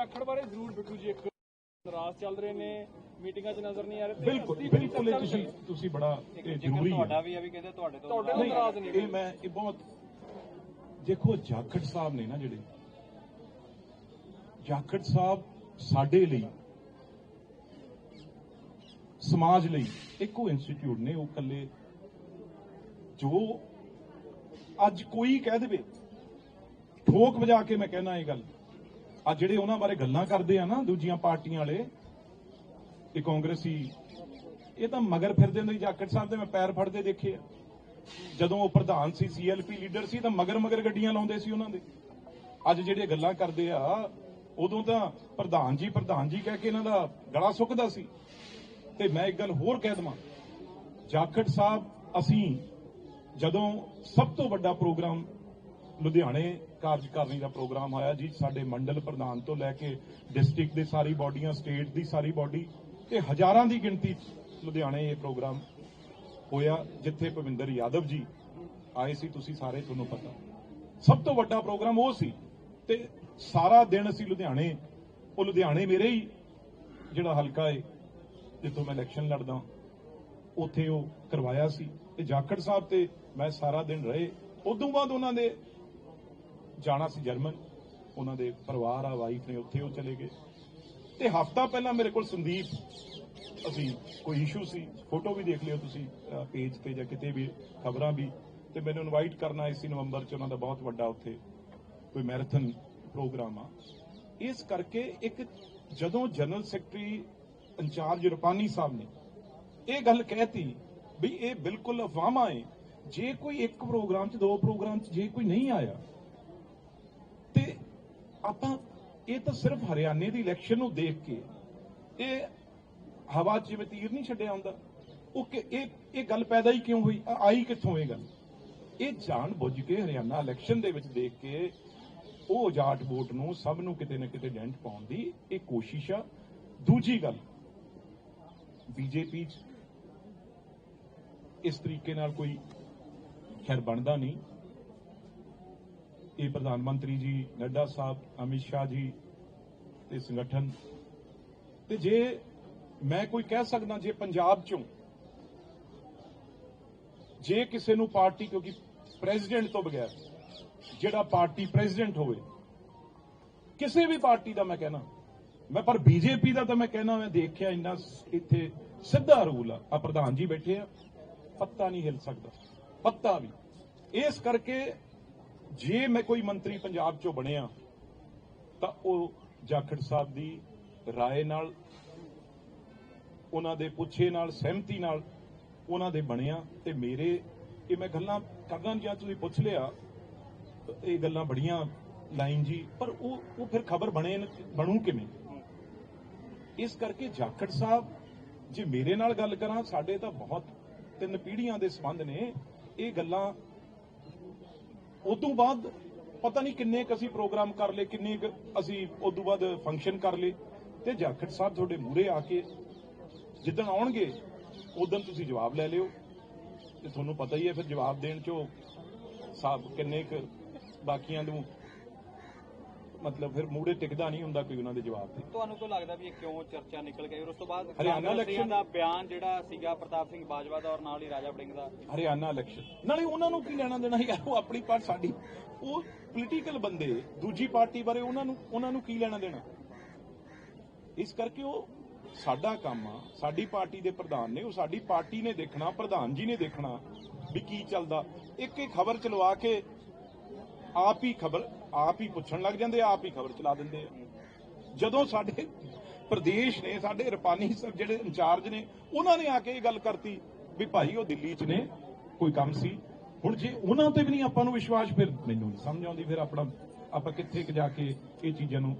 ਜਾਖੜ ਬਾਰੇ ਜ਼ਰੂਰ ਬਿੱਟੂ ਜੀ ਇੱਕ ਨਾਰਾਜ਼ ਚੱਲ ਰਹੇ ਨੇ ਮੀਟਿੰਗਾਂ 'ਚ ਨਜ਼ਰ ਨਹੀਂ ਆ ਰਹੇ ਬਿਲਕੁਲ ਬਿਲਕੁਲ ਇਹ ਤੁਸੀਂ ਤੁਸੀਂ ਬੜਾ ਇਹ ਜ਼ਰੂਰੀ ਤੁਹਾਡਾ ਵੀ ਆ ਵੀ ਕਹਿੰਦੇ ਤੁਹਾਡੇ ਤੋਂ ਤੁਹਾਡੇ ਤੋਂ ਨਾਰਾਜ਼ ਨਹੀਂ ਨਹੀਂ ਇਹ ਮੈਂ ਇਹ ਬਹੁਤ ਦੇਖੋ ਜਾਖੜ ਸਾਹਿਬ ਨੇ ਨਾ ਜਿਹੜੇ ਜਾਖੜ ਸਾਹਿਬ ਸਾਡੇ ਲਈ ਸਮਾਜ ਲਈ ਇੱਕੋ ਇੰਸਟੀਚਿਊਟ ਨੇ ਉਹ ਕੱਲੇ ਜੋ ਅੱਜ ਕੋਈ ਕਹਿ ਦੇਵੇ ਠੋਕ ਵਜਾ ਕੇ ਮੈਂ ਕਹਿਣਾ ਇਹ ਗੱਲ। ਆ ਜਿਹੜੇ ਉਹਨਾਂ ਬਾਰੇ ਗੱਲਾਂ ਕਰਦੇ ਆ ਨਾ ਦੂਜੀਆਂ ਪਾਰਟੀਆਂ ਵਾਲੇ, ਇਹ ਕਾਂਗਰਸੀ, ਇਹ ਤਾਂ ਮਗਰ ਫਿਰਦੇ ਹੁੰਦੇ ਸੀ, ਜਾਖੜ ਸਾਹਿਬ ਦੇ ਮੈਂ ਪੈਰ ਫੜਦੇ ਦੇਖੇ ਆ। ਜਦੋਂ ਉਹ ਪ੍ਰਧਾਨ ਸੀ ਸੀਐਲਪੀ ਲੀਡਰ ਸੀ, ਤਾਂ ਮਗਰ ਮਗਰ ਗੱਡੀਆਂ ਲਾਉਂਦੇ ਸੀ ਉਹਨਾਂ ਦੇ। ਅੱਜ ਜਿਹੜੇ ਗੱਲਾਂ ਕਰਦੇ ਆ, ਉਦੋਂ ਤਾਂ ਪ੍ਰਧਾਨ ਜੀ ਪ੍ਰਧਾਨ ਜੀ ਕਹਿ ਕੇ ਇਹਨਾਂ ਦਾ ਗਲਾ ਸੁੱਕਦਾ ਸੀ। ਤੇ ਮੈਂ ਇੱਕ ਗੱਲ ਹੋਰ ਕਹਿ ਦਵਾਂ, ਜਾਖੜ ਸਾਹਿਬ, ਅਸੀਂ ਜਦੋਂ ਸਭ ਤੋਂ ਵੱਡਾ ਪ੍ਰੋਗਰਾਮ ਲੁਧਿਆਣੇ ਕਾਰਜਕਾਰਨੀ ਦਾ ਪ੍ਰੋਗਰਾਮ ਆਇਆ ਜੀ, ਸਾਡੇ ਮੰਡਲ ਪ੍ਰਧਾਨ ਤੋਂ ਲੈ ਕੇ ਡਿਸਟ੍ਰਿਕਟ ਦੇ ਸਾਰੀ ਬਾਡੀਆਂ, ਸਟੇਟ ਦੀ ਸਾਰੀ ਬਾਡੀ ਤੇ ਹਜ਼ਾਰਾਂ ਦੀ ਗਿਣਤੀ ਲੁਧਿਆਣੇ ਇਹ ਪ੍ਰੋਗਰਾਮ ਹੋਇਆ, ਜਿੱਥੇ ਭਵਿੰਦਰ ਯਾਦਵ ਜੀ ਆਏ ਸੀ, ਤੁਸੀਂ ਸਾਰੇ ਤੁਹਾਨੂੰ ਪਤਾ। ਸਭ ਤੋਂ ਵੱਡਾ ਪ੍ਰੋਗਰਾਮ ਉਹ ਸੀ ਤੇ ਸਾਰਾ ਦਿਨ ਅਸੀਂ ਲੁਧਿਆਣੇ, ਉਹ ਲੁਧਿਆਣੇ ਮੇਰੇ ਹੀ ਜਿਹੜਾ ਹਲਕਾ ਏ, ਜਿੱਥੋਂ ਮੈਂ ਇਲੈਕਸ਼ਨ ਲੜਦਾ, ਉੱਥੇ ਉਹ ਕਰਵਾਇਆ ਸੀ। ਤੇ ਜਾਖੜ ਸਾਹਿਬ ਤੇ ਮੈਂ ਸਾਰਾ ਦਿਨ ਰਹੇ। ਉਦੋਂ ਬਾਅਦ ਉਹਨਾਂ ਦੇ ਜਾਣਾ ਸੀ ਜਰਮਨ। ਉਹਨਾਂ ਦੇ ਪਰਿਵਾਰ ਆ ਵਾਈਫ ਨੇ ਉੱਥੇ ਉਹ ਚਲੇ ਗਏ। ਤੇ ਹਫਤਾ ਪਹਿਲਾਂ ਮੇਰੇ ਕੋਲ ਸੰਦੀਪ, ਅਸੀਂ ਕੋਈ ਇਸ਼ੂ ਸੀ ਫੋਟੋ ਵੀ ਦੇਖ ਲਿਓ ਤੁਸੀਂ ਪੇਜ ਤੇ ਜਾਂ ਕਿਤੇ ਵੀ, ਖਬਰਾਂ ਵੀ। ਤੇ ਮੈਨੂੰ ਇਨਵਾਈਟ ਕਰਨਾ ਆਏ ਨਵੰਬਰ ਚ, ਉਹਨਾਂ ਦਾ ਬਹੁਤ ਵੱਡਾ ਉੱਥੇ ਕੋਈ ਮੈਰਾਥਨ ਪ੍ਰੋਗਰਾਮ ਆ। ਇਸ ਕਰਕੇ ਇੱਕ ਜਦੋਂ general secretary in charge Rupani Sahib ਨੇ ਇਹ ਗੱਲ ਕਹਿਤੀ ਵੀ ਇਹ ਬਿਲਕੁਲ ਅਫਵਾਹਾਂ ਹੈ ਜੇ ਕੋਈ ਇੱਕ ਪ੍ਰੋਗਰਾਮ ਚ, ਦੋ ਪ੍ਰੋਗਰਾਮ ਚ, ਜੇ ਕੋਈ ਨਹੀਂ ਆਇਆ ਤੇ ਆਪਾਂ ਇਹ ਤਾਂ ਸਿਰਫ ਹਰਿਆਣੇ ਦੀ ਇਲੈਕਸ਼ਨ ਨੂੰ ਦੇਖ ਕੇ ਇਹ ਹਵਾ 'ਚ ਜਿਵੇਂ ਤੀਰ ਨਹੀਂ ਛੱਡਿਆ ਹੁੰਦਾ, ਉਹ ਕਿ ਇਹ ਇਹ ਗੱਲ ਪੈਦਾ ਹੀ ਕਿਉਂ ਹੋਈ? ਆਈ ਕਿੱਥੋਂ ਇਹ ਗੱਲ? ਇਹ ਜਾਣ ਬੁੱਝ ਕੇ ਹਰਿਆਣਾ ਇਲੈਕਸ਼ਨ ਦੇ ਵਿੱਚ ਦੇਖ ਕੇ ਉਹ ਜਾਟ ਵੋਟ ਨੂੰ ਸਭ ਨੂੰ ਕਿਤੇ ਨਾ ਕਿਤੇ ਡੈਂਟ ਪਾਉਣ ਦੀ ਇਹ ਕੋਸ਼ਿਸ਼ ਆ। ਦੂਜੀ ਗੱਲ, ਬੀਜੇਪੀ 'ਚ ਇਸ ਤਰੀਕੇ ਨਾਲ ਕੋਈ ਖੈਰ ਬਣਦਾ ਨਹੀਂ। ਇਹ ਪ੍ਰਧਾਨ ਮੰਤਰੀ ਜੀ, ਨੱਡਾ ਸਾਹਿਬ, ਅਮਿਤ ਸ਼ਾਹ ਜੀ ਤੇ ਸੰਗਠਨ। ਤੇ ਜੇ ਮੈਂ ਕੋਈ ਕਹਿ ਸਕਦਾ, ਜੇ ਪੰਜਾਬ ਚੋਂ ਜੇ ਕਿਸੇ ਨੂੰ ਪਾਰਟੀ, ਕਿਉਂਕਿ ਪ੍ਰੈਜ਼ੀਡੈਂਟ ਤੋਂ ਬਗੈਰ ਜਿਹੜਾ ਪਾਰਟੀ ਪ੍ਰੈਜ਼ੀਡੈਂਟ ਹੋਵੇ, ਕਿਸੇ ਵੀ ਪਾਰਟੀ ਦਾ ਮੈਂ ਕਹਿਣਾ, ਮੈਂ ਪਰ ਬੀਜੇਪੀ ਦਾ ਤਾਂ ਮੈਂ ਕਹਿਣਾ, ਮੈਂ ਦੇਖਿਆ ਇੰਨਾ ਇੱਥੇ ਸਿੱਧਾ ਰੂਲ ਆ। ਆ ਪ੍ਰਧਾਨ ਜੀ ਬੈਠੇ ਆ, ਪੱਤਾ ਨਹੀਂ ਹਿਲ ਸਕਦਾ, ਪੱਤਾ ਵੀ। ਇਸ ਕਰਕੇ ਜੇ ਮੈਂ ਕੋਈ ਮੰਤਰੀ ਪੰਜਾਬ ਚੋਂ ਬਣਿਆ, ਤਾਂ ਉਹ ਜਾਖੜ ਸਾਹਿਬ ਦੀ ਰਾਏ ਨਾਲ, ਉਹਨਾਂ ਦੇ ਪੁੱਛੇ ਨਾਲ, ਸਹਿਮਤੀ ਨਾਲ ਉਹਨਾਂ ਦੇ ਬਣਿਆ ਤੇ ਮੇਰੇ, ਇਹ ਮੈਂ ਗੱਲਾਂ ਕਰਦਾ ਜਾਂ ਤੁਸੀਂ ਪੁੱਛ ਲਿਆ, ਇਹ ਗੱਲਾਂ ਬੜੀਆਂ ਲਾਈਨ ਜੀ, ਪਰ ਉਹ ਉਹ ਫਿਰ ਖਬਰ ਬਣੇ ਬਣੂ ਕਿਵੇਂ? ਇਸ ਕਰਕੇ ਜਾਖੜ ਸਾਹਿਬ, ਜੇ ਮੇਰੇ ਨਾਲ ਗੱਲ ਕਰਾਂ, ਸਾਡੇ ਤਾਂ ਬਹੁਤ ਤਿੰਨ ਪੀੜ੍ਹੀਆਂ ਦੇ ਸੰਬੰਧ ਨੇ, ਇਹ ਗੱਲਾਂ ਉਦੋਂ ਬਾਅਦ ਪਤਾ ਨਹੀਂ ਕਿੰਨੇ ਕੁ ਅਸੀਂ ਪ੍ਰੋਗਰਾਮ ਕਰ ਲਏ, ਕਿੰਨੇ ਕੁ ਅਸੀਂ ਉਦੋਂ ਬਾਅਦ ਫੰਕਸ਼ਨ ਕਰ ਲਏ। ਤੇ ਜਾਖੜ ਸਾਹਿਬ ਤੁਹਾਡੇ ਮੂਹਰੇ ਆ ਕੇ ਜਿੱਦਣ ਆਉਣਗੇ, ਉਦੋਂ ਤੁਸੀਂ ਜਵਾਬ ਲੈ ਲਿਓ। ਤੇ ਤੁਹਾਨੂੰ ਪਤਾ ਹੀ ਹੈ ਫਿਰ ਜਵਾਬ ਦੇਣ ਚੋਂ ਸਾਹਿਬ ਕਿੰਨੇ ਕੁ ਬਾਕੀਆਂ ਨੂੰ ਮਤਲਬ ਫਿਰ ਮੂਹਰੇ ਟਿਕਦਾ ਨਹੀਂ ਹੁੰਦਾ ਕੋਈ ਉਹਨਾਂ ਦੇ ਜਵਾਬ ਤੇ। ਤੁਹਾਨੂੰ ਕੋਈ ਲੱਗਦਾ ਵੀ ਇਹ ਕਿਉਂ ਚਰਚਾ ਨਿਕਲ ਗਈ? ਔਰ ਉਸ ਤੋਂ ਬਾਅਦ ਹਰਿਆਣਾ election- ਦਾ ਬਿਆਨ ਜਿਹੜਾ ਸੀਗਾ ਪ੍ਰਤਾਪ ਸਿੰਘ ਬਾਜਵਾ ਦਾ ਔਰ ਨਾਲ ਹੀ ਰਾਜਾ ਵੜਿੰਗ ਦਾ। ਹਰਿਆਣਾ ਇਲੈਕਸ਼ਨ। ਨਾਲੇ ਉਹਨਾਂ ਨੂੰ ਕੀ ਲੈਣਾ ਦੇਣਾ ਯਾਰ ਉਹ ਆਪਣੀ ਪਾਰਟੀ ਸਾਡੀ ਉਹ ਪੋਲੀਟੀਕਲ ਬੰਦੇ ਦੂਜੀ ਪਾਰਟੀ ਬਾਰੇ ਉਹਨਾਂ ਨੂੰ ਉਹਨਾਂ ਨੂੰ ਕੀ ਲੈਣਾ ਦੇਣਾ? ਇਸ ਕਰਕੇ ਉਹ ਸਾਡਾ ਕੰਮ ਆ ਸਾਡੀ ਪਾਰਟੀ ਦੇ ਪ੍ਰਧਾਨ ਨੇ ਉਹ ਸਾਡੀ ਪਾਰਟੀ ਨੇ ਦੇਖਣਾ ਪ੍ਰਧਾਨ ਜੀ ਨੇ ਦੇਖਣਾ ਵੀ ਕੀ ਚੱਲਦਾ। ਇੱਕ ਇੱਕ ਖਬਰ ਚਲਵਾ ਕੇ ਆਪ ਹੀ ਖਬਰ, ਆਪ ਹੀ ਪੁੱਛਣ ਲੱਗ ਜਾਂਦੇ ਆਪ ਹੀ ਖਬਰ ਚਲਾ ਦਿੰਦੇ ਆ। ਜਦੋਂ ਸਾਡੇ ਪ੍ਰਦੇਸ਼ ਨੇ, ਸਾਡੇ ਰਪਾਨੀ ਸਰ ਜਿਹੜੇ ਇੰਚਾਰਜ ਨੇ, ਉਹਨਾਂ ਨੇ ਆ ਕੇ ਇਹ ਗੱਲ ਕਰਤੀ ਵੀ ਭਾਈ ਉਹ ਦਿੱਲੀ 'ਚ ਨੇ, ਕੋਈ ਕੰਮ ਸੀ। ਹੁਣ ਜੇ ਉਹਨਾਂ ਤੇ ਵੀ ਨਹੀਂ ਆਪਾਂ ਨੂੰ ਵਿਸ਼ਵਾਸ, ਫਿਰ ਮੈਨੂੰ ਨਹੀਂ ਸਮਝ ਆਉਂਦੀ, ਫਿਰ ਆਪਣਾ ਆਪਾਂ ਕਿੱਥੇ ਜਾ ਕੇ ਇਹ ਚੀਜ਼ਾਂ ਨੂੰ